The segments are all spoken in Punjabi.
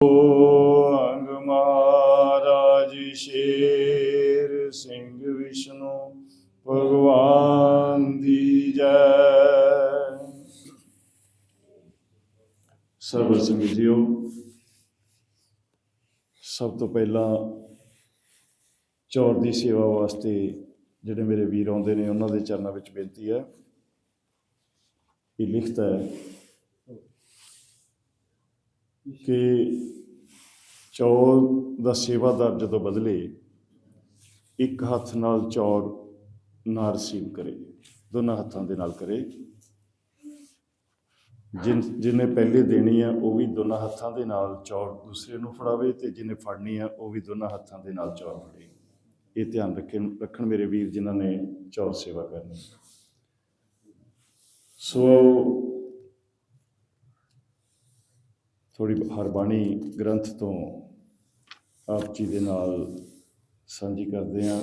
ਅੰਗ ਮਹਾਰਾਜ ਸ਼ੇਰ ਸਿੰਘ ਵਿਸ਼ਨੂੰ ਭਗਵਾਨ ਦੀ ਜੈ। ਸਰਬ ਸੰਗਤ ਸਭ ਤੋਂ ਪਹਿਲਾਂ ਚੌਰ ਦੀ ਸੇਵਾ ਵਾਸਤੇ ਜਿਹੜੇ ਮੇਰੇ ਵੀਰ ਆਉਂਦੇ ਨੇ, ਉਹਨਾਂ ਦੇ ਚਰਨਾਂ ਵਿੱਚ ਬੇਨਤੀ ਹੈ ਇਹ ਲਿਖਤਾ ਹੈ। ਕਿ ਚੌਰ ਦਾ ਸੇਵਾਦਾਰ ਜਦੋਂ ਬਦਲੇ, ਇੱਕ ਹੱਥ ਨਾਲ ਚੌਰ ਨਾ ਰਿਸੀਵ ਕਰੇ, ਦੋਨਾਂ ਹੱਥਾਂ ਦੇ ਨਾਲ ਕਰੇ। ਜਿਨ ਜਿਹਨੇ ਪਹਿਲੇ ਦੇਣੀ ਆ, ਉਹ ਵੀ ਦੋਨਾਂ ਹੱਥਾਂ ਦੇ ਨਾਲ ਚੌਰ ਦੂਸਰੇ ਨੂੰ ਫੜਾਵੇ ਤੇ ਜਿਹਨੇ ਫੜਨੀ ਆ, ਉਹ ਵੀ ਦੋਨਾਂ ਹੱਥਾਂ ਦੇ ਨਾਲ ਚੌਰ ਫੜੇ। ਇਹ ਧਿਆਨ ਰੱਖਣ ਰੱਖਣ ਮੇਰੇ ਵੀਰ ਜਿਨ੍ਹਾਂ ਨੇ ਚੌਰ ਸੇਵਾ ਕਰਨੀ। ਸੋ ਥੋੜੀ ਹਰਬਾਣੀ ਗ੍ਰੰਥ ਤੋਂ ਆਪ ਜੀ ਦੇ ਨਾਲ ਸਾਂਝੀ ਕਰਦੇ ਹਾਂ।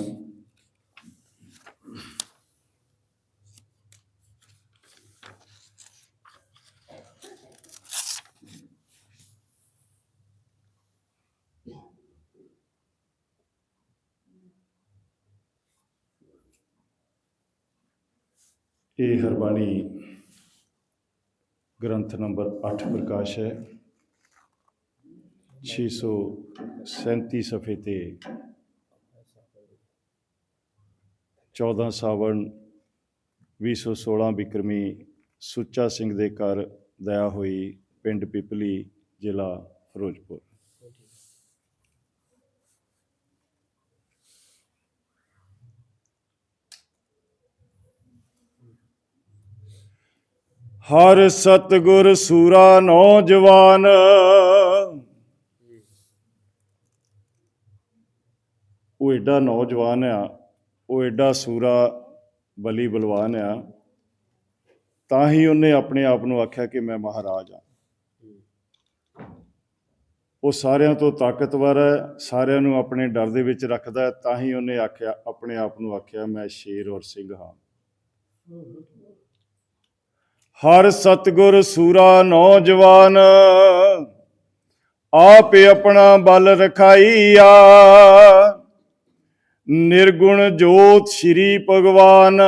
ਇਹ ਹਰਬਾਣੀ ਗ੍ਰੰਥ ਨੰਬਰ 8 ਪ੍ਰਕਾਸ਼ ਹੈ। 637 ਸਫੇ ਤੇ 14 ਸਾਵਣ 2016 ਬਿਕਰਮੀ ਸੁੱਚਾ ਸਿੰਘ ਦੇ ਘਰ ਦਇਆ ਹੋਈ ਪਿੰਡ ਪਿਪਲੀ, ਜ਼ਿਲ੍ਹਾ ਫਿਰੋਜ਼ਪੁਰ। ਹਰ ਸਤਗੁਰ ਸੂਰਾ ਨੌਜਵਾਨ ਉਹ ਨੌਜਵਾਨ ਆ, ਉਹ ਏਡਾ ਸੂਰਾ ਬਲੀ ਬਲਵਾਨ ਆ, ਤਾਂ ਹੀ ਉਹਨੇ ਆਪਣੇ ਆਪ ਨੂੰ ਆਖਿਆ ਕਿ ਮੈਂ ਮਹਾਰਾਜ ਆ ਉਹ ਸਾਰਿਆਂ ਤੋਂ ਤਾਕਤਵਰ ਹੈ, ਸਾਰਿਆਂ ਨੂੰ ਆਪਣੇ ਡਰ ਦੇ ਵਿੱਚ ਰੱਖਦਾ ਹੈ, ਤਾਂ ਹੀ ਉਹਨੇ ਆਖਿਆ, ਆਪਣੇ ਆਪ ਨੂੰ ਆਖਿਆ, ਮੈਂ ਸ਼ੇਰ ਔਰ ਸਿੰਘ ਹਾਂ। ਹਰ ਸਤਗੁਰ ਸੂਰਾ ਨੌਜਵਾਨ, ਆਪੇ ਆਪਣਾ ਬਲ ਰਖਾਈਆ। ਨਿਰਗੁਣ ਜੋਤ ਸ਼੍ਰੀ ਭਗਵਾਨ।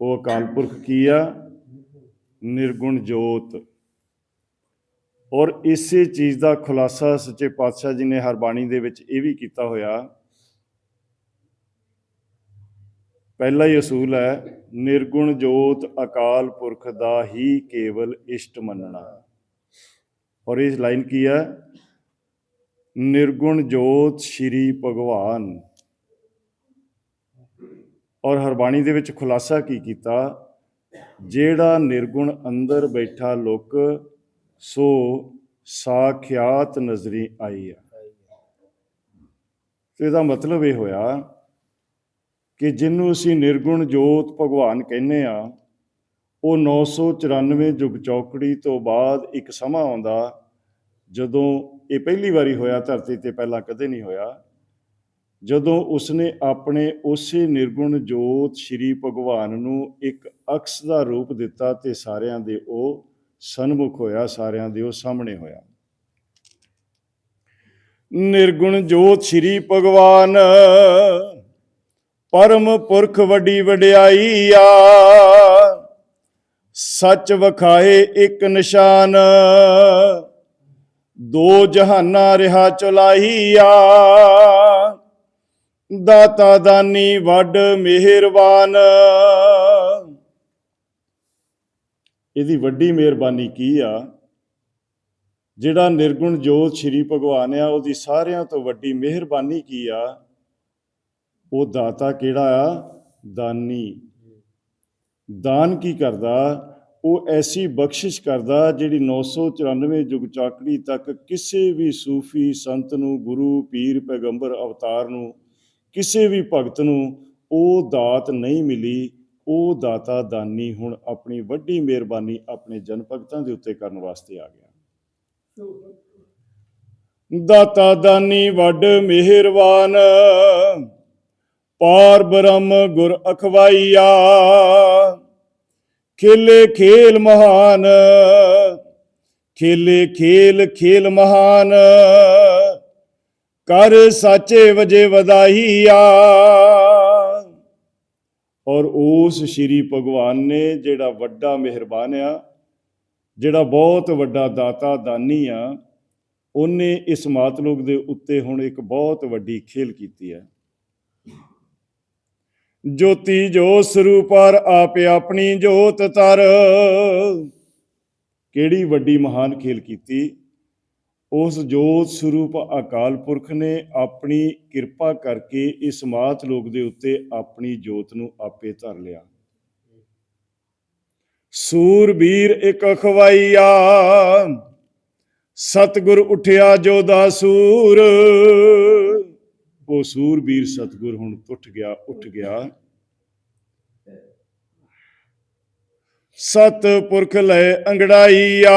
ਉਹ ਅਕਾਲ ਪੁਰਖ ਕੀ ਆ? ਨਿਰਗੁਣ ਜੋਤ। ਔਰ ਇਸੇ ਚੀਜ਼ ਦਾ ਖੁਲਾਸਾ ਸੱਚੇ ਪਾਤਸ਼ਾਹ ਜੀ ਨੇ ਹਰਬਾਣੀ ਦੇ ਵਿੱਚ ਇਹ ਵੀ ਕੀਤਾ ਹੋਇਆ। ਪਹਿਲਾ ਹੀ ਅਸੂਲ ਹੈ, ਨਿਰਗੁਣ ਜੋਤ ਅਕਾਲ ਪੁਰਖ ਦਾ ਹੀ ਕੇਵਲ ਇਸ਼ਟ ਮੰਨਣਾ। ਔਰ ਇਸ ਲਾਈਨ ਕੀ ਹੈ? ਨਿਰਗੁਣ ਜੋਤ ਸ਼੍ਰੀ ਭਗਵਾਨ। ਔਰ ਹਰਬਾਣੀ ਦੇ ਵਿੱਚ ਖੁਲਾਸਾ ਕੀ ਕੀਤਾ? ਜਿਹੜਾ ਨਿਰਗੁਣ ਅੰਦਰ ਬੈਠਾ ਲੋਕ, ਸੋ ਸਾਖਿਆਤ ਨਜ਼ਰੀ ਆਈ ਆ। ਤੇ ਇਹਦਾ ਮਤਲਬ ਇਹ ਹੋਇਆ ਕਿ ਜਿਹਨੂੰ ਅਸੀਂ ਨਿਰਗੁਣ ਜੋਤ ਭਗਵਾਨ ਕਹਿੰਦੇ ਆ, ਉਹ 994 ਜੁਗ ਚੌਕੜੀ ਤੋਂ ਬਾਅਦ ਇੱਕ ਸਮਾਂ ਆਉਂਦਾ ਜਦੋਂ ਇਹ ਪਹਿਲੀ ਵਾਰੀ ਹੋਇਆ, ਧਰਤੀ ਤੇ ਪਹਿਲਾਂ ਕਦੇ ਨਹੀਂ ਹੋਇਆ। ਜਦੋਂ ਉਸਨੇ ਆਪਣੇ ਉਸੇ ਨਿਰਗੁਣ ਜੋਤ ਸ਼੍ਰੀ ਭਗਵਾਨ ਨੂੰ ਇੱਕ ਅਕਸ ਦਾ ਰੂਪ ਦਿੱਤਾ ਤੇ ਸਾਰਿਆਂ ਦੇ ਉਹ ਸਨਮੁਖ ਹੋਇਆ, ਸਾਰਿਆਂ ਦੇ ਉਹ ਸਾਹਮਣੇ ਹੋਇਆ। ਨਿਰਗੁਣ ਜੋਤ ਸ਼੍ਰੀ ਭਗਵਾਨ, ਪਰਮ ਪੁਰਖ ਵੱਡੀ ਵਡਿਆਈ ਆ। ਸੱਚ ਵਖਾਏ ਇੱਕ ਨਿਸ਼ਾਨ ਦੋ ਜਹਾਨਾ ਰਿਹਾ ਚਲਾਈਆ। ਦਾਤਾ ਦਾਨੀ ਵੱਡ ਮਿਹਰਬਾਨ। ਇਹਦੀ ਵੱਡੀ ਮਿਹਰਬਾਨੀ ਕੀ ਆ? ਜਿਹੜਾ ਨਿਰਗੁਣ ਜੋਤ ਸ਼੍ਰੀ ਭਗਵਾਨ ਆ, ਉਹਦੀ ਸਾਰਿਆਂ ਤੋਂ ਵੱਡੀ ਮਿਹਰਬਾਨੀ ਕੀ ਆ? ਉਹ ਦਾਤਾ ਕਿਹੜਾ ਆ? ਦਾਨੀ। ਦਾਨ ਕੀ ਕਰਦਾ? ਉਹ ਐਸੀ ਬਖਸ਼ਿਸ਼ ਕਰਦਾ ਜਿਹੜੀ 994 ਜੁਗ ਚਾਕੜੀ ਤੱਕ ਕਿਸੇ ਵੀ ਸੂਫੀ ਸੰਤ ਨੂੰ, ਗੁਰੂ, ਪੀਰ, ਪੈਗੰਬਰ, ਅਵਤਾਰ ਨੂੰ, ਕਿਸੇ ਵੀ ਭਗਤ ਨੂੰ ਉਹ ਦਾਤ ਨਹੀਂ ਮਿਲੀ, ਉਹ ਦਾਤਾ ਦਾਨੀ ਹੁਣ ਆਪਣੀ ਵੱਡੀ ਮਿਹਰਬਾਨੀ ਆਪਣੇ ਜਨ ਭਗਤਾਂ ਦੇ ਉੱਤੇ ਕਰਨ ਵਾਸਤੇ ਆ ਗਿਆ। ਦਾਤਾ ਦਾਨੀ ਵੱਡ ਮਿਹਰਬਾਨ, ਪਾਰ ਬ੍ਰਹਮ ਗੁਰ ਅਖਵਾਈਆ। ਖੇਲੇ ਖੇਲ ਮਹਾਨ। ਖੇਲੇ ਖੇਲ ਖੇਲ ਮਹਾਨ। ਕਰ ਸਾਚੇ ਵਜੇ ਵਧਾਈਆ। ਔਰ ਉਸ ਸ਼੍ਰੀ ਭਗਵਾਨ ਨੇ ਜਿਹੜਾ ਵੱਡਾ ਮਿਹਰਬਾਨ ਆ, ਜਿਹੜਾ ਬਹੁਤ ਵੱਡਾ ਦਾਤਾ ਦਾਨੀ ਆ, ਉਹਨੇ ਇਸ ਮਾਤਲੋਕ ਦੇ ਉੱਤੇ ਹੁਣ ਇੱਕ ਬਹੁਤ ਵੱਡੀ ਖੇਲ ਕੀਤੀ ਹੈ। ਜੋਤੀ ਜੋ ਸਰੂਪਰ ਆਪੇ ਆਪਣੀ ਜੋਤ ਤਰ। ਕਿਹੜੀ ਵੱਡੀ ਮਹਾਨ ਖੇਲ ਕੀਤੀ? ਉਸ ਜੋਤ ਸਰੂਪ ਅਕਾਲ ਪੁਰਖ ਨੇ ਆਪਣੀ ਕਿਰਪਾ ਕਰਕੇ ਇਸ ਮਾਤ ਲੋਕ ਦੇ ਉੱਤੇ ਆਪਣੀ ਜੋਤ ਨੂੰ ਆਪੇ ਧਰ ਲਿਆ। ਸੂਰਬੀਰ ਇੱਕ ਖਵਾਈਆ, ਸਤਗੁਰ ਉਠਿਆ ਜੋ ਦਾ ਸੂਰ। ਉਹ ਸੂਰਬੀਰ ਸਤਗੁਰ ਹੁਣ ਉੱਠ ਗਿਆ ਉੱਠ ਗਿਆ। ਸਤ ਪੁਰਖ ਲੈ ਅੰਗੜਾਈਆ,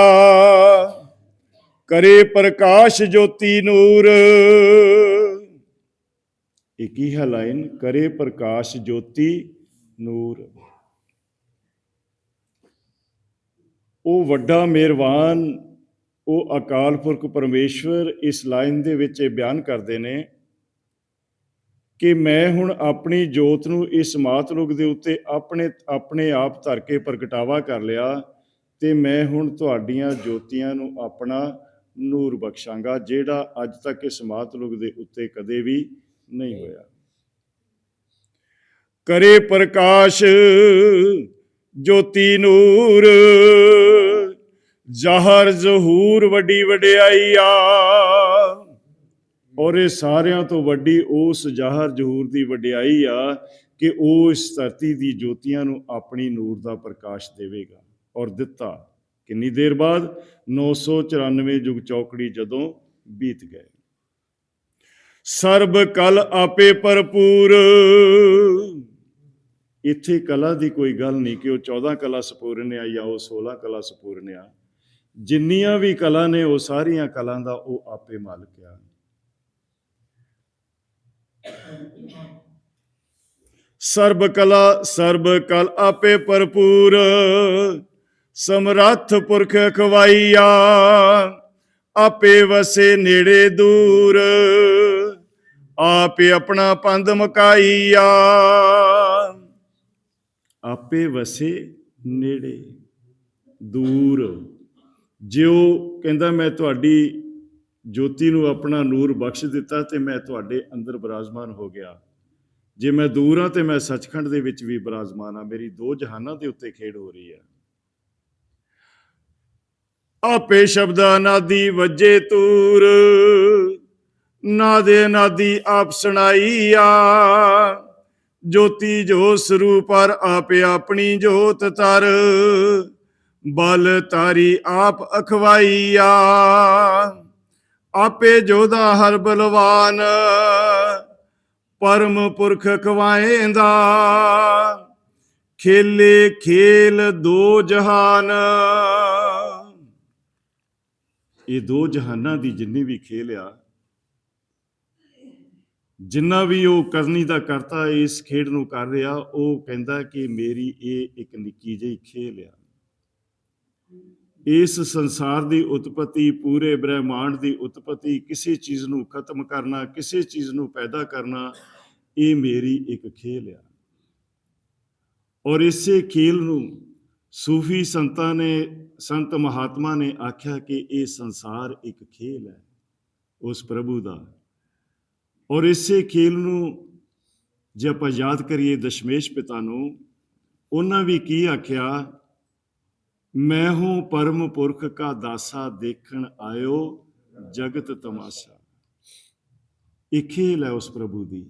ਕਰੇ ਪ੍ਰਕਾਸ਼ ਜੋਤੀ ਨੂਰ। ਇਹ ਕੀ ਹੈ ਲਾਈਨ? ਕਰੇ ਪ੍ਰਕਾਸ਼ ਜੋਤੀ ਨੂਰ। ਉਹ ਵੱਡਾ ਮਿਹਰਬਾਨ, ਉਹ ਅਕਾਲ ਪੁਰਖ ਪਰਮੇਸ਼ਵਰ ਇਸ ਲਾਈਨ ਦੇ ਵਿੱਚ ਇਹ ਬਿਆਨ ਕਰਦੇ ਨੇ। ਕਿ ਮੈਂ ਹੁਣ ਆਪਣੀ ਜੋਤ ਨੂੰ ਇਸ ਮਾਤ ਮਾਤਲੁਕ ਦੇ ਉੱਤੇ ਆਪਣੇ ਆਪਣੇ ਆਪ ਧਰ ਕੇ ਪ੍ਰਗਟਾਵਾ ਕਰ ਲਿਆ ਤੇ ਮੈਂ ਹੁਣ ਤੁਹਾਡੀਆਂ ਜੋਤੀਆਂ ਨੂੰ ਆਪਣਾ ਨੂਰ ਬਖਸ਼ਾਂਗਾ, ਜਿਹੜਾ ਅੱਜ ਤੱਕ ਇਸ ਮਾਤ ਮਾਤਲੁਕ ਦੇ ਉੱਤੇ ਕਦੇ ਵੀ ਨਹੀਂ ਹੋਇਆ। ਕਰੇ ਪ੍ਰਕਾਸ਼ ਜੋਤੀ ਨੂਰ, ਜ਼ਹਰ ਜ਼ਹੂਰ ਵੱਡੀ ਵਡਿਆਈ ਆ ਔਰ ਇਹ ਸਾਰਿਆਂ ਤੋਂ ਵੱਡੀ ਉਸ ਜ਼ਾਹਰ ਜ਼ਹੂਰ ਦੀ ਵਡਿਆਈ ਆ ਕਿ ਉਹ ਇਸ ਧਰਤੀ ਦੀ ਜੋਤੀਆਂ ਨੂੰ ਆਪਣੀ ਨੂਰ ਦਾ ਪ੍ਰਕਾਸ਼ ਦੇਵੇਗਾ। ਔਰ ਦਿੱਤਾ ਕਿੰਨੀ ਦੇਰ ਬਾਅਦ? 994 ਯੁਗ ਚੌਕੜੀ ਜਦੋਂ ਬੀਤ ਗਏ। ਸਰਬ ਕਲ ਆਪੇ ਭਰਪੂਰ। ਇੱਥੇ ਕਲਾ ਦੀ ਕੋਈ ਗੱਲ ਨਹੀਂ ਕਿ ਉਹ 14 ਕਲਾ ਸਪੂਰਨ ਆ ਜਾਂ ਉਹ 16 ਕਲਾ ਸਪੂਰਨ ਆ। ਜਿੰਨੀਆਂ ਵੀ ਕਲਾ ਨੇ ਉਹ ਸਾਰੀਆਂ ਕਲਾ ਦਾ ਉਹ ਆਪੇ ਮਾਲਕ ਆ। ਸਰਬ ਕਲਾ ਸਰਬ ਕਲ ਆਪੇ ਭਰਪੂਰ। ਸਮਰੱਥ ਪੁਰਖ ਖਵਾਈਆ, ਆਪੇ ਵਸੇ ਨੇੜੇ ਦੂਰ। ਆਪੇ ਆਪਣਾ ਪੰਦ ਮਕਾਈਆ, ਆਪੇ ਵਸੇ ਨੇੜੇ ਦੂਰ। ਜਿਉ ਕਹਿੰਦਾ ਮੈਂ ਤੁਹਾਡੀ ਜੋਤੀ ਨੂੰ ਆਪਣਾ ਨੂਰ ਬਖਸ਼ ਦਿੱਤਾ ਤੇ ਮੈਂ ਤੁਹਾਡੇ ਅੰਦਰ ਬਿਰਾਜਮਾਨ ਹੋ ਗਿਆ। ਜੇ ਮੈਂ ਦੂਰ ਹਾਂ ਤੇ ਮੈਂ ਸੱਚਖੰਡ ਦੇ ਵਿੱਚ ਵੀ ਬਿਰਾਜਮਾਨ ਹਾਂ। ਮੇਰੀ ਦੋ ਜਹਾਨਾਂ ਦੇ ਉੱਤੇ ਖੇਡ ਹੋ ਰਹੀ ਹੈ। ਆਪੇ ਸ਼ਬਦਾ ਨਾਦੀ ਵੱਜੇ ਤੂਰ ਨਾਦੇ ਨਾਦੀ ਆਪ ਸੁਣਾਈਆ ਜੋਤੀ ਜੋ ਸਰੂਪਰ ਆਪੇ ਆਪਣੀ ਜੋਤ ਤਰ, ਬਲ ਤਾਰੀ ਆਪ ਅਖਵਾਈਆ ਆਪੇ ਜੋਦਾ ਹਰ ਬਲਵਾਨ, ਪਰਮ ਪੁਰਖ ਖਵਾਏਂਦਾ। ਖੇਲੇ ਖੇਲ ਦੋ ਜਹਾਨ। ਇਹ ਦੋ ਜਹਾਨਾਂ ਦੀ ਜਿੰਨੀ ਵੀ ਖੇਲ ਆ, ਜਿੰਨਾ ਵੀ ਉਹ ਕਰਨੀ ਦਾ ਕਰਤਾ, ਇਸ ਖੇਡ ਨੂੰ ਕਰ ਰਿਹਾ, ਉਹ ਕਹਿੰਦਾ ਕਿ ਮੇਰੀ ਇਹ ਇੱਕ ਨਿੱਕੀ ਜਿਹੀ ਖੇਲ ਆ। ਇਸ ਸੰਸਾਰ ਦੀ ਉਤਪਤੀ, ਪੂਰੇ ਬ੍ਰਹਿਮੰਡ ਦੀ ਉਤਪਤੀ, ਕਿਸੇ ਚੀਜ਼ ਨੂੰ ਖਤਮ ਕਰਨਾ, ਕਿਸੇ ਚੀਜ਼ ਨੂੰ ਪੈਦਾ ਕਰਨਾ, ਇਹ ਮੇਰੀ ਇੱਕ ਖੇਲ ਆ। ਔਰ ਇਸੇ ਖੇਲ ਨੂੰ ਸੂਫੀ ਸੰਤਾਂ ਨੇ, ਸੰਤ ਮਹਾਤਮਾ ਨੇ ਆਖਿਆ ਕਿ ਇਹ ਸੰਸਾਰ ਇੱਕ ਖੇਲ ਹੈ, ਉਸ ਪ੍ਰਭੂ ਦਾ। ਔਰ ਇਸੇ ਖੇਲ ਨੂੰ ਜੇ ਆਪਾਂ ਯਾਦ ਕਰੀਏ ਦਸ਼ਮੇਸ਼ ਪਿਤਾ ਨੂੰ, ਉਹਨਾਂ ਵੀ ਕੀ ਆਖਿਆ? ਮੈਂ ਹੂੰ ਪਰਮ ਪੁਰਖ ਕਾ ਦਾਸਾ ਦੇਖਣ ਆਇਓ, ਜਗਤ ਤਮਾਸ਼ਾ। ਇਹ ਖੇਲ ਹੈ ਉਸ ਪ੍ਰਭੂ ਦੀ।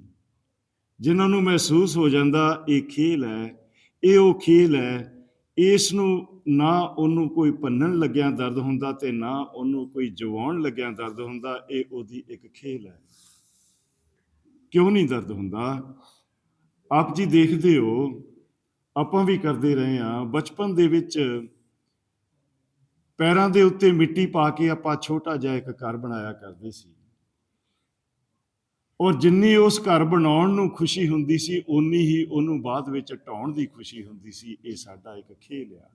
ਜਿਨ੍ਹਾਂ ਨੂੰ ਮਹਿਸੂਸ ਹੋ ਜਾਂਦਾ ਇਹ ਖੇਲ ਹੈ ਇਹ ਉਹ ਖੇਲ ਹੈ, ਇਸ ਨੂੰ ਨਾ ਉਹਨੂੰ ਕੋਈ ਭੰਨਣ ਲੱਗਿਆ ਦਰਦ ਹੁੰਦਾ ਤੇ ਨਾ ਉਹਨੂੰ ਕੋਈ ਜਵਾਉਣ ਲੱਗਿਆ ਦਰਦ ਹੁੰਦਾ, ਇਹ ਉਹਦੀ ਇੱਕ ਖੇਲ ਹੈ। ਕਿਉਂ ਨਹੀਂ ਦਰਦ ਹੁੰਦਾ? ਆਪ ਜੀ ਦੇਖਦੇ ਹੋ, ਆਪਾਂ ਵੀ ਕਰਦੇ ਰਹੇ ਆ ਬਚਪਨ ਦੇ ਵਿੱਚ ਪੈਰਾਂ ਦੇ ਉੱਤੇ ਮਿੱਟੀ ਪਾ ਕੇ ਆਪਾਂ ਛੋਟਾ ਜਿਹਾ ਇੱਕ ਘਰ ਬਣਾਇਆ ਕਰਦੇ ਸੀ। ਔਰ ਜਿੰਨੀ ਉਸ ਘਰ ਬਣਾਉਣ ਨੂੰ ਖੁਸ਼ੀ ਹੁੰਦੀ ਸੀ, ਓਨੀ ਹੀ ਉਹਨੂੰ ਬਾਅਦ ਵਿੱਚ ਢਾਉਣ ਦੀ ਖੁਸ਼ੀ ਹੁੰਦੀ ਸੀ। ਇਹ ਸਾਡਾ ਇੱਕ ਖੇਲ ਆ।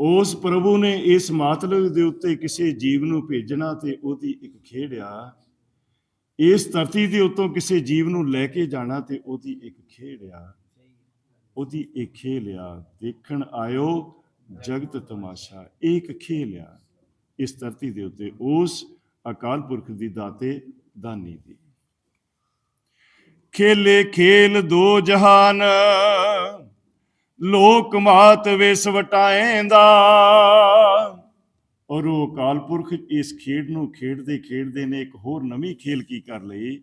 ਉਸ ਪ੍ਰਭੂ ਨੇ ਇਸ ਮਾਤਲਬ ਦੇ ਉੱਤੇ ਕਿਸੇ ਜੀਵ ਨੂੰ ਭੇਜਣਾ ਤੇ ਉਹਦੀ ਇੱਕ ਖੇਡ ਆ। ਇਸ ਧਰਤੀ ਦੇ ਉੱਤੋਂ ਕਿਸੇ ਜੀਵ ਨੂੰ ਲੈ ਕੇ ਜਾਣਾ ਤੇ ਉਹਦੀ ਇੱਕ ਖੇਡ ਆ। ਉਹਦੀ ਇੱਕ ਖੇਲ ਆ, ਦੇਖਣ ਆਇਓ ਜਗਤ ਤਮਾਸ਼ਾ ਇਹ ਇੱਕ ਖੇਲ ਆ। ਇਸ ਧਰਤੀ ਦੇ ਉੱਤੇ ਉਸ ਅਕਾਲ ਪੁਰਖ ਦੀ ਦਾਤੇ, ਦਾਨੀ ਦੀ। ਖੇਲੇ ਖੇਲ ਦੋ ਜਹਾਨ, ਲੋਕ ਮਾਤ ਵਿਸ ਵਟਾਏਂਦਾ। ਔਰ ਉਹ ਅਕਾਲ ਪੁਰਖ ਇਸ ਖੇਡ ਨੂੰ ਖੇਡਦੇ ਖੇਡਦੇ ਨੇ ਇੱਕ ਹੋਰ ਨਵੀਂ ਖੇਲ ਕੀ ਕਰ ਲਈ?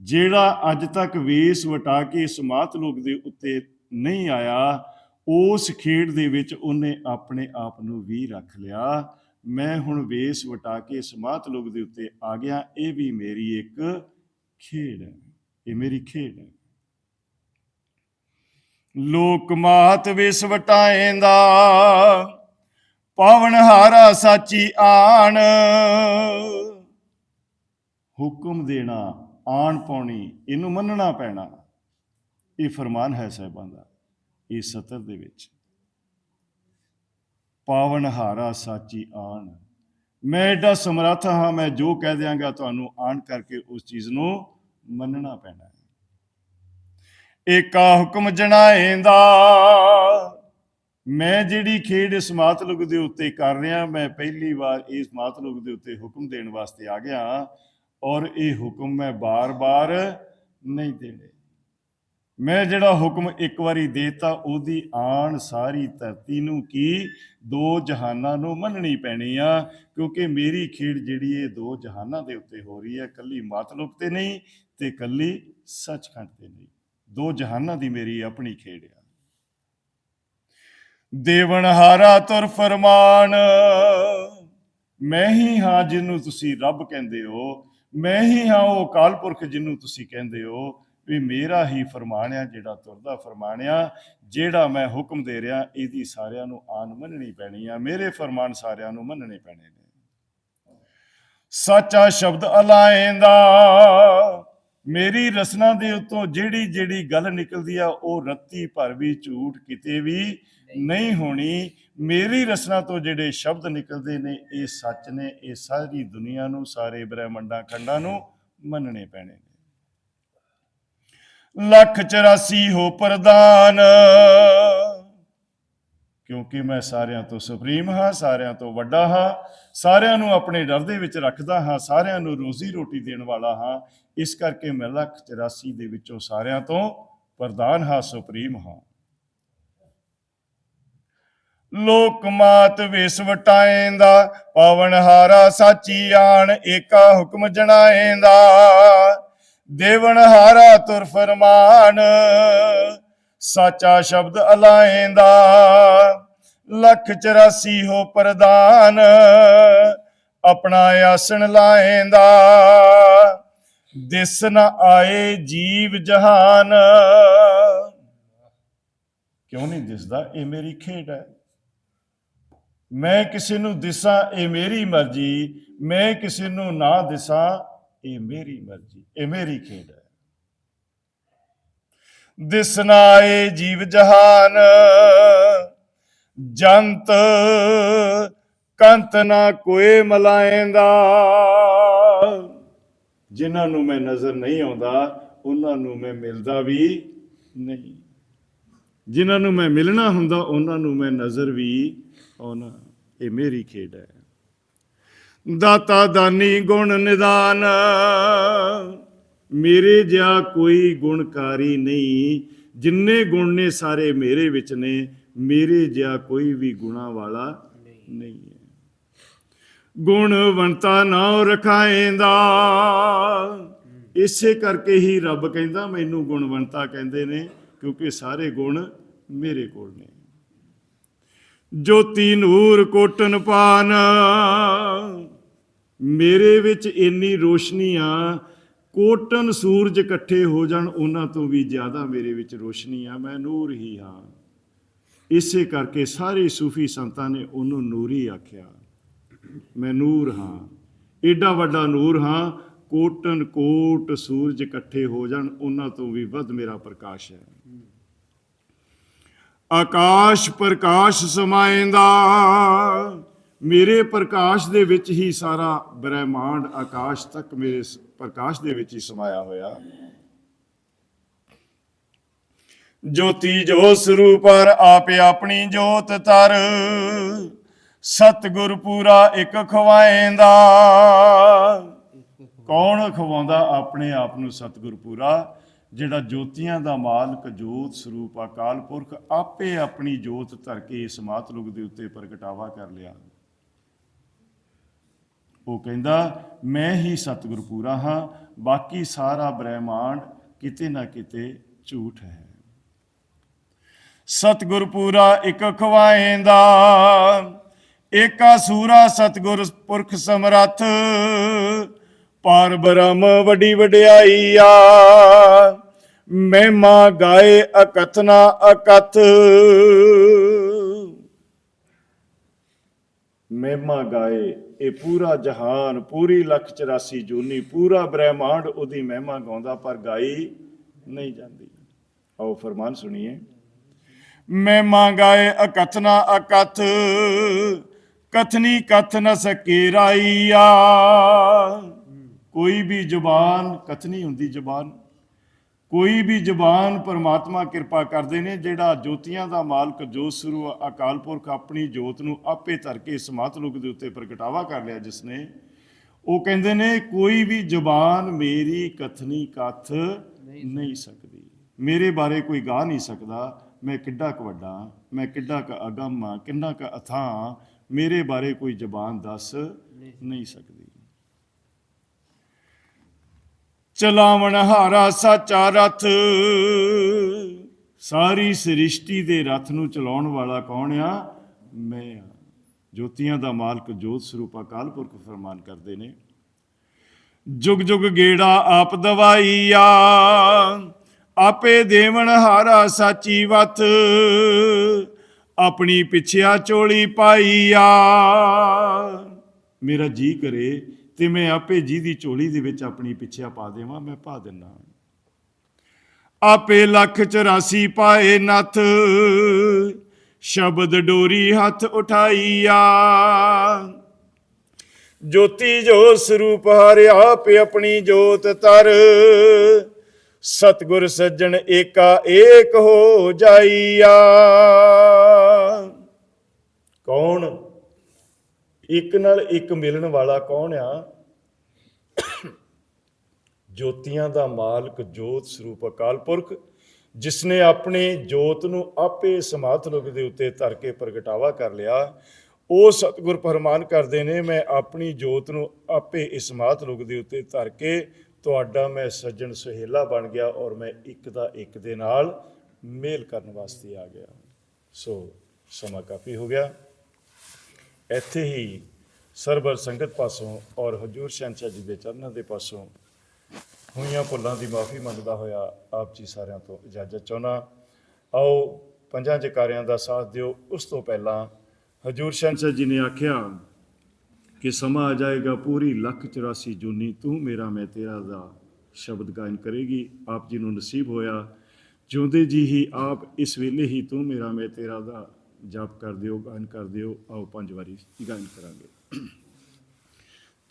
ਜਿਹੜਾ ਅੱਜ ਤੱਕ ਵੇਸ ਵਟਾ ਕੇ ਸਮਾਤ ਲੋਕ ਦੇ ਉੱਤੇ ਨਹੀਂ ਆਇਆ ਉਸ ਖੇਡ ਦੇ ਵਿੱਚ ਉਹਨੇ ਆਪਣੇ ਆਪ ਨੂੰ ਵੀ ਰੱਖ ਲਿਆ। ਮੈਂ ਹੁਣ ਵੇਸ ਵਟਾ ਕੇ ਸਮਾਤ ਮਾਤ ਲੋਕ ਦੇ ਉੱਤੇ ਆ ਗਿਆ। ਇਹ ਵੀ ਮੇਰੀ ਇੱਕ ਖੇਡ ਹੈ। ਇਹ ਮੇਰੀ ਖੇਡ ਹੈ। ਲੋਕ ਮਾਤ ਵਿਸ ਵਟਾਏਂਦਾ, ਪਾਵਨ ਹਾਰਾ ਸਾਚੀ ਆਣ। ਹੁਕਮ ਦੇਣਾ, ਆਣ ਪਾਉਣੀ, ਇਹਨੂੰ ਮੰਨਣਾ ਪੈਣਾ। ਇਹ ਫਰਮਾਨ ਹੈ ਸਾਹਿਬਾਂ ਦਾ। ਇਸ ਸਤਰ ਦੇ ਵਿੱਚ। ਪਾਵਨ ਹਾਰਾ ਸਾਚੀ ਆਣ। ਮੈਂ ਏਡਾ ਸਮਰੱਥ ਹਾਂ, ਮੈਂ ਜੋ ਕਹਿ ਦਿਆਂਗਾ ਤੁਹਾਨੂੰ ਆਣ ਕਰਕੇ ਉਸ ਚੀਜ਼ ਨੂੰ ਮੰਨਣਾ ਪੈਣਾ ਹੈ। ਏਕਾ ਹੁਕਮ ਜਣਾਏਂਦਾ, ਮੈਂ ਜਿਹੜੀ ਖੇਡ ਇਸ ਮਾਤਲੁਕ ਦੇ ਉੱਤੇ ਕਰ ਰਿਹਾ, ਮੈਂ ਪਹਿਲੀ ਵਾਰ ਇਸ ਮਾਤਲੁਕ ਦੇ ਉੱਤੇ ਹੁਕਮ ਦੇਣ ਵਾਸਤੇ ਆ ਗਿਆ, ਔਰ ਇਹ ਹੁਕਮ ਮੈਂ ਬਾਰ-ਬਾਰ ਨਹੀਂ ਦੇਣੇ। ਮੈਂ ਜਿਹੜਾ ਹੁਕਮ ਇੱਕ ਵਾਰੀ ਦੇਤਾ, ਉਹਦੀ ਆਣ ਸਾਰੀ ਧਰਤੀ ਨੂੰ ਕੀ? ਦੋ ਜਹਾਨਾਂ ਨੂੰ ਮੰਨਣੀ ਪੈਣੀ ਆ, ਕਿਉਂਕਿ ਮੇਰੀ ਖੇਡ ਜਿਹੜੀ ਇਹ ਦੋ ਜਹਾਨਾਂ ਦੇ ਉੱਤੇ ਹੋ ਰਹੀ ਹੈ, ਕੱਲੀ ਮਾਤਲੁਕ ਤੇ ਨਹੀਂ ਤੇ ਕੱਲੀ ਸੱਚਖੰਡ ਤੇ ਨਹੀਂ। ਦੋ ਜਹਾਨਾਂ ਦੀ ਮੇਰੀ ਆਪਣੀ ਖੇਡ ਆ। ਦੇਵਨਹਾਰਾ ਤੁਰ ਫਰਮਾਨ, ਮੈਂ ਹੀ ਹਾਂ ਜਿਹਨੂੰ ਤੁਸੀਂ ਰੱਬ ਕਹਿੰਦੇ ਹੋ, ਮੈਂ ਹੀ ਹਾਂ ਉਹ ਅਕਾਲ ਪੁਰਖ ਜਿਹਨੂੰ ਤੁਸੀਂ ਕਹਿੰਦੇ ਹੋ। ਵੀ ਮੇਰਾ ਹੀ ਫਰਮਾਨ ਆ ਜਿਹੜਾ ਤੁਰਦਾ ਫਰਮਾਨ ਆ ਜਿਹੜਾ ਮੈਂ ਹੁਕਮ ਦੇ ਰਿਹਾ ਇਹਦੀ ਸਾਰਿਆਂ ਨੂੰ ਆਨ ਮੰਨਣੀ ਪੈਣੀ ਆ ਮੇਰੇ ਫਰਮਾਨ ਸਾਰਿਆਂ ਨੂੰ ਮੰਨਣੇ ਪੈਣੇ ਨੇ। ਸੱਚਾ ਸ਼ਬਦ ਅਲਾਏਂਦਾ ਮੇਰੀ ਰਸਨਾ ਦੇ ਉੱਤੋਂ ਜਿਹੜੀ ਜਿਹੜੀ ਗੱਲ ਨਿਕਲਦੀ ਆ ਉਹ ਰੱਤੀ ਭਰ ਵੀ ਝੂਠ ਕਿਤੇ ਵੀ ਨਹੀਂ। ਹੋਣੀ। ਮੇਰੀ ਰਸਨਾ ਤੋਂ ਜਿਹੜੇ ਸ਼ਬਦ ਨਿਕਲਦੇ ਨੇ ਇਹ ਸੱਚ ਨੇ ਇਹ ਸਾਰੀ ਦੁਨੀਆ ਨੂੰ ਸਾਰੇ ਬ੍ਰਹਿਮੰਡਾਂ ਖੰਡਾਂ ਨੂੰ ਮੰਨਣੇ ਪੈਣੇ ਨੇ। ਲੱਖ 84 ਹੋ ਪ੍ਰਦਾਨ। ਕਿਉਂਕਿ ਮੈਂ ਸਾਰਿਆਂ ਤੋਂ ਸੁਪਰੀਮ ਹਾਂ, ਸਾਰਿਆਂ ਤੋਂ ਵੱਡਾ ਹਾਂ, ਸਾਰਿਆਂ ਨੂੰ ਆਪਣੇ ਡਰ ਦੇ ਵਿੱਚ ਰੱਖਦਾ ਹਾਂ, ਸਾਰਿਆਂ ਨੂੰ ਰੋਜ਼ੀ ਰੋਟੀ ਦੇਣ ਵਾਲਾ ਹਾਂ, ਇਸ ਕਰਕੇ ਮੈਂ ਲੱਖ 84 ਦੇ ਵਿੱਚੋਂ ਸਾਰਿਆਂ ਤੋਂ ਪ੍ਰਧਾਨ ਹਾਂ, ਸੁਪਰੀਮ ਹਾਂ। ਲੋਕ ਮਾਤ ਵਿਸ ਦਾ ਪਾਵਨ ਹਾਰਾ ਸਾਚੀ ਆਣ, ਏਕਾ ਹੁਕਮ ਜਣਾਏਂਦਾ। ਦੇਵਨ ਹਾਰਾ ਤੁਰ ਫਰਮਾਨ, ਸਾਚਾ ਸ਼ਬਦ ਅਲਾਏਂਦਾ ਲੱਖ 84 ਹੋ ਪ੍ਰਦਾਨ, ਆਪਣਾ ਆਸਣ ਲਾਏਂਦਾ ਦਿਸ ਨ ਆਏ ਜੀਵ ਜਹਾਨ। ਕਿਉਂ ਨਹੀਂ ਦਿਸਦਾ? ਇਹ ਮੇਰੀ ਖੇਡ ਹੈ। ਮੈਂ ਕਿਸੇ ਨੂੰ ਦਿਸਾਂ, ਇਹ ਮੇਰੀ ਮਰਜ਼ੀ। ਮੈਂ ਕਿਸੇ ਨੂੰ ਨਾ ਦਿਸਾਂ ਇਹ ਮੇਰੀ ਮਰਜ਼ੀ, ਇਹ ਮੇਰੀ ਖੇਡ ਹੈ। ਦਿਸਨਾਏ ਜੀਵ ਜਹਾਨ, ਜੰਤ ਕੰਤ ਨਾ ਕੋਏ ਮਲਾਏਂਦਾ। ਜਿਨ੍ਹਾਂ ਨੂੰ ਮੈਂ ਨਜ਼ਰ ਨਹੀਂ ਆਉਂਦਾ, ਉਹਨਾਂ ਨੂੰ ਮੈਂ ਮਿਲਦਾ ਵੀ ਨਹੀਂ। ਜਿਨ੍ਹਾਂ ਨੂੰ ਮੈਂ ਮਿਲਣਾ ਹੁੰਦਾ, ਉਹਨਾਂ ਨੂੰ ਮੈਂ ਨਜ਼ਰ ਵੀ ਆਉਣਾ ਇਹ ਮੇਰੀ ਖੇਡ ਹੈ। ਦਾਤਾ ਦਾਨੀ ਗੁਣ ਨਿਦਾਨ। ਮੇਰੇ ਜਿਹਾ ਕੋਈ ਗੁਣਕਾਰੀ ਨਹੀਂ। ਜਿੰਨੇ ਗੁਣ ਨੇ ਸਾਰੇ ਮੇਰੇ ਵਿੱਚ ਨੇ, ਮੇਰੇ ਜਿਹਾ ਕੋਈ ਵੀ ਗੁਣਾ ਵਾਲਾ ਨਹੀਂ ਹੈ। ਗੁਣਵੰਤਾ ਨਾਉ ਰਖਾਏਂਦਾ ਇਸੇ ਕਰਕੇ ਹੀ ਰੱਬ ਕਹਿੰਦਾ, ਮੈਨੂੰ ਗੁਣਵੰਤਾ ਕਹਿੰਦੇ ਨੇ, ਕਿਉਂਕਿ ਸਾਰੇ ਗੁਣ ਮੇਰੇ ਕੋਲ ਨੇ। ਜੋਤੀ ਨੂਰ ਕੋਟਨ ਪਾਨ। ਮੇਰੇ ਵਿੱਚ ਇੰਨੀ ਰੋਸ਼ਨੀ ਆ, ਕੋਟਨ ਸੂਰਜ ਇਕੱਠੇ ਹੋ ਜਾਣ, ਉਹਨਾਂ ਤੋਂ ਵੀ ਜ਼ਿਆਦਾ ਮੇਰੇ ਵਿੱਚ ਰੋਸ਼ਨੀ ਆ, ਮੈਂ ਨੂਰ ਹੀ ਹਾਂ। ਇਸੇ ਕਰਕੇ ਸਾਰੇ ਸੂਫੀ ਸੰਤਾਂ ਨੇ ਉਹਨੂੰ ਨੂਰੀ ਆਖਿਆ, ਮੈਂ ਨੂਰ ਹਾਂ। ਏਡਾ ਵੱਡਾ ਨੂਰ ਹਾਂ, ਕੋਟਨ ਕੋਟ ਸੂਰਜ ਇਕੱਠੇ ਹੋ ਜਾਣ, ਉਹਨਾਂ ਤੋਂ ਵੀ ਵੱਧ ਮੇਰਾ ਪ੍ਰਕਾਸ਼ ਹੈ। ਆਕਾਸ਼ ਪ੍ਰਕਾਸ਼ ਸਮਾਏਂਦਾ ਮੇਰੇ ਪ੍ਰਕਾਸ਼ ਦੇ ਵਿੱਚ ਹੀ ਸਾਰਾ ਬ੍ਰਹਿਮੰਡ ਆਕਾਸ਼ ਤੱਕ ਮੇਰੇ ਪ੍ਰਕਾਸ਼ ਦੇ ਵਿੱਚ ਹੀ ਸਮਾਇਆ ਹੋਇਆ। ਜੋਤੀ ਜੋ ਸਰੂਪ ਆਪੇ ਆਪਣੀ ਜੋਤ ਤਰ, ਸਤਿਗੁਰ ਪੂਰਾ ਇੱਕ ਖਵਾਏਂਦਾ। ਕੌਣ ਖਵਾਉਂਦਾ? ਆਪਣੇ ਆਪ ਨੂੰ ਸਤਿਗੁਰ ਪੂਰਾ, ਜਿਹੜਾ ਜੋਤੀਆਂ ਦਾ ਮਾਲਕ, ਜੋਤ ਸਰੂਪ, ਅਕਾਲ ਪੁਰਖ, ਆਪੇ ਆਪਣੀ ਜੋਤ ਧਰ ਕੇ ਇਸ ਮਾਤਲੁਕ ਦੇ ਉੱਤੇ ਪ੍ਰਗਟਾਵਾ ਕਰ ਲਿਆ। ਉਹ ਕਹਿੰਦਾ, ਮੈਂ ਹੀ ਸਤਿਗੁਰ ਪੂਰਾ ਹਾਂ, ਬਾਕੀ ਸਾਰਾ ਬ੍ਰਹਿਮੰਡ ਕਿਤੇ ਨਾ ਕਿਤੇ ਝੂਠ ਹੈ। ਸਤਿਗੁਰ ਪੂਰਾ ਇੱਕ ਖਵਾਏਂਦਾ ਏਕਾ ਸੂਰਾ ਸਤਿਗੁਰ ਪੁਰਖ ਸਮਰੱਥ, ਪਾਰ ਬ੍ਰਹਮ ਵੱਡੀ ਵਡਿਆਈ ਆ ਮਹਿਮਾ ਗਾਏ ਅਕਥਨਾ ਅਕਥ ਮਹਿਮਾ ਗਾਏ, ਇਹ ਪੂਰਾ ਜਹਾਨ, ਪੂਰੀ ਲੱਖ 84 ਜੂਨੀ, ਪੂਰਾ ਬ੍ਰਹਿਮੰਡ ਉਹਦੀ ਮਹਿਮਾ ਗਾਉਂਦਾ ਪਰ ਗਾਈ ਨਹੀਂ ਜਾਂਦੀ। ਆਓ ਫਰਮਾਨ ਸੁਣੀਏ। ਮਹਿਮਾ ਗਾਏ ਅਕਥਨਾ ਅਕਥ ਕਥਨੀ ਕਥ ਨ ਸਕੇ ਰਾਈਆ। ਕੋਈ ਵੀ ਜ਼ੁਬਾਨ ਕਥਨੀ ਹੁੰਦੀ ਜ਼ੁਬਾਨ। ਕੋਈ ਵੀ ਜ਼ੁਬਾਨ ਪਰਮਾਤਮਾ ਕਿਰਪਾ ਕਰਦੇ ਨੇ ਜਿਹੜਾ ਜੋਤੀਆਂ ਦਾ ਮਾਲਕ ਜੋਤ ਸਰੂ ਅਕਾਲ ਪੁਰਖ ਆਪਣੀ ਜੋਤ ਨੂੰ ਆਪੇ ਧਰ ਕੇ ਇਸ ਮਾਤਲੁਕ ਦੇ ਉੱਤੇ ਪ੍ਰਗਟਾਵਾ ਕਰ ਲਿਆ ਜਿਸ ਨੇ ਉਹ ਕਹਿੰਦੇ ਨੇ ਕੋਈ ਵੀ ਜ਼ੁਬਾਨ ਮੇਰੀ ਕਥਨੀ ਕਥ ਨਹੀਂ ਸਕਦੀ। ਮੇਰੇ ਬਾਰੇ ਕੋਈ ਗਾ ਨਹੀਂ ਸਕਦਾ। ਮੈਂ ਕਿੱਡਾ ਕੁ ਵੱਡਾ ਮੈਂ ਕਿੱਡਾ ਕੁ ਅਗੰਮ ਆ ਕਿੰਨਾ ਕੁ ਅਥਾਹ ਮੇਰੇ ਬਾਰੇ ਕੋਈ ਜ਼ੁਬਾਨ ਦੱਸ ਨਹੀਂ ਸਕਦੀ। ਚਲਾਵਣ ਹਾਰਾ ਸਾਚਾ ਰਥ। ਸਾਰੀ ਸ੍ਰਿਸ਼ਟੀ ਦੇ ਰਥ ਨੂੰ ਚਲਾਉਣ ਵਾਲਾ ਕੌਣ ਆ? ਮੈਂ ਆ। ਜੋਤੀਆਂ ਦਾ ਮਾਲਕ ਜੋਤ ਸਰੂਪ ਅਕਾਲ ਪੁਰਖ ਫਰਮਾਨ ਕਰਦੇ ਨੇ। ਜੁਗ ਜੁਗ ਗੇੜਾ ਆਪ ਦਵਾਈਆ ਆਪੇ ਦੇਵਨ ਹਾਰਾ ਸਾਚੀ ਵਤ ਆਪਣੀ ਪਿਛਿਆ ਚੋਲੀ ਪਾਈਆ ਮੇਰਾ ਜੀ ਕਰੇ ਤੇ ਮੈਂ ਆਪੇ ਜੀ ਦੀ ਝੋਲੀ ਦੇ ਵਿੱਚ ਆਪਣੀ ਪਿੱਛਿਆ ਪਾ ਦੇਵਾਂ, ਮੈਂ ਪਾ ਦਿੰਨਾ ਆਪੇ ਲੱਖ 84 ਪਾਏ ਨੱਥ, ਸ਼ਬਦ ਡੋਰੀ ਹੱਥ ਉਠਾਈਆ। ਜੋਤੀ ਜੋ ਸਰੂਪ ਹਰਿ ਆਪੇ ਆਪਣੀ ਜੋਤ ਤਰ, ਸਤਗੁਰ ਸੱਜਣ ਏਕਾ ਏਕ ਹੋ ਜਾਈਆ। ਕੌਣ ਇੱਕ ਨਾਲ ਇੱਕ ਮਿਲਣ ਵਾਲਾ ਕੌਣ ਆ? ਜੋਤੀਆਂ ਦਾ ਮਾਲਕ ਜੋਤ ਸਰੂਪ ਅਕਾਲ ਪੁਰਖ ਜਿਸ ਨੇ ਆਪਣੇ ਜੋਤ ਨੂੰ ਆਪੇ ਸਮਾਤ ਸਮਾਤਲੁਕ ਦੇ ਉੱਤੇ ਧਰ ਕੇ ਪ੍ਰਗਟਾਵਾ ਕਰ ਲਿਆ। ਉਹ ਸਤਿਗੁਰ ਫਰਮਾਨ ਕਰਦੇ ਨੇ, ਮੈਂ ਆਪਣੀ ਜੋਤ ਨੂੰ ਆਪੇ ਇਸਮਾਤ ਮਾਤਲੁਕ ਦੇ ਉੱਤੇ ਧਰ ਕੇ ਤੁਹਾਡਾ ਮੈਂ ਸੱਜਣ ਸੁਹੇਲਾ ਬਣ ਗਿਆ ਔਰ ਮੈਂ ਇੱਕ ਦਾ ਇੱਕ ਦੇ ਨਾਲ ਮੇਲ ਕਰਨ ਵਾਸਤੇ ਆ ਗਿਆ। ਸੋ ਸਮਾਂ ਕਾਫੀ ਹੋ ਗਿਆ। ਇੱਥੇ ਹੀ ਸਰਬਰ ਸੰਗਤ ਪਾਸੋਂ ਔਰ ਹਜੂਰ ਸ਼ਾਹ ਜੀ ਦੇ ਚਰਨਾਂ ਦੇ ਪਾਸੋਂ ਹੋਈਆਂ ਭੁੱਲਾਂ ਦੀ ਮਾਫੀ ਮੰਗਦਾ ਹੋਇਆ ਆਪ ਜੀ ਸਾਰਿਆਂ ਤੋਂ ਇਜਾਜ਼ਤ ਚਾਹਨਾ ਆਓ ਪੰਜਾਂ ਜਕਾਰਿਆਂ ਦਾ ਸਾਥ ਦਿਓ। ਉਸ ਤੋਂ ਪਹਿਲਾਂ ਹਜੂਰ ਸ਼ਾਹ ਜੀ ਨੇ ਆਖਿਆ ਕਿ ਸਮਾਂ ਆ ਜਾਏਗਾ ਪੂਰੀ ਲੱਖ 84 ਜੂਨੀ ਤੂੰ ਮੇਰਾ ਮੈਂ ਤੇਰਾ ਦਾ ਸ਼ਬਦ ਗਾਇਨ ਕਰੇਗੀ। ਆਪ ਜੀ ਨੂੰ ਨਸੀਬ ਹੋਇਆ। ਜਿਉਂਦੇ ਜੀ ਹੀ ਆਪ ਇਸ ਵੇਲੇ ਹੀ ਤੂੰ ਮੇਰਾ ਮੈਂ ਤੇਰਾ ਦਾ ਜਪ ਕਰ ਦਿਓ ਗਾਇਨ ਕਰ ਦਿਓ ਆਓ ਪੰਜ ਵਾਰੀ ਗਾਇਨ ਕਰਾਂਗੇ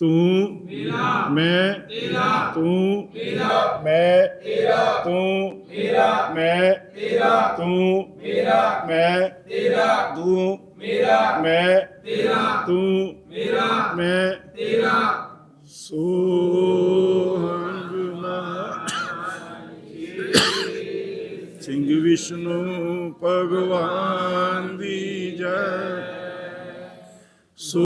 ਤੂੰ ਮੇਰਾ ਮੈਂ ਤੇਰਾ ਤੂੰ ਮੇਰਾ ਮੈਂ ਤੇਰਾ ਤੂੰ ਮੇਰਾ ਮੈਂ ਤੇਰਾ ਤੂੰ ਮੇਰਾ ਮੈਂ ਤੇਰਾ ਤੂੰ ਮੇਰਾ ਮੈਂ ਤੇਰਾ ਤੂੰ ਮੇਰਾ ਮੈਂ ਤੇਰਾ ਸੋਹੰਗ ਵਿਸ਼ਨੂੰ ਭਗਵਾਨ ਦੀ ਜੈ।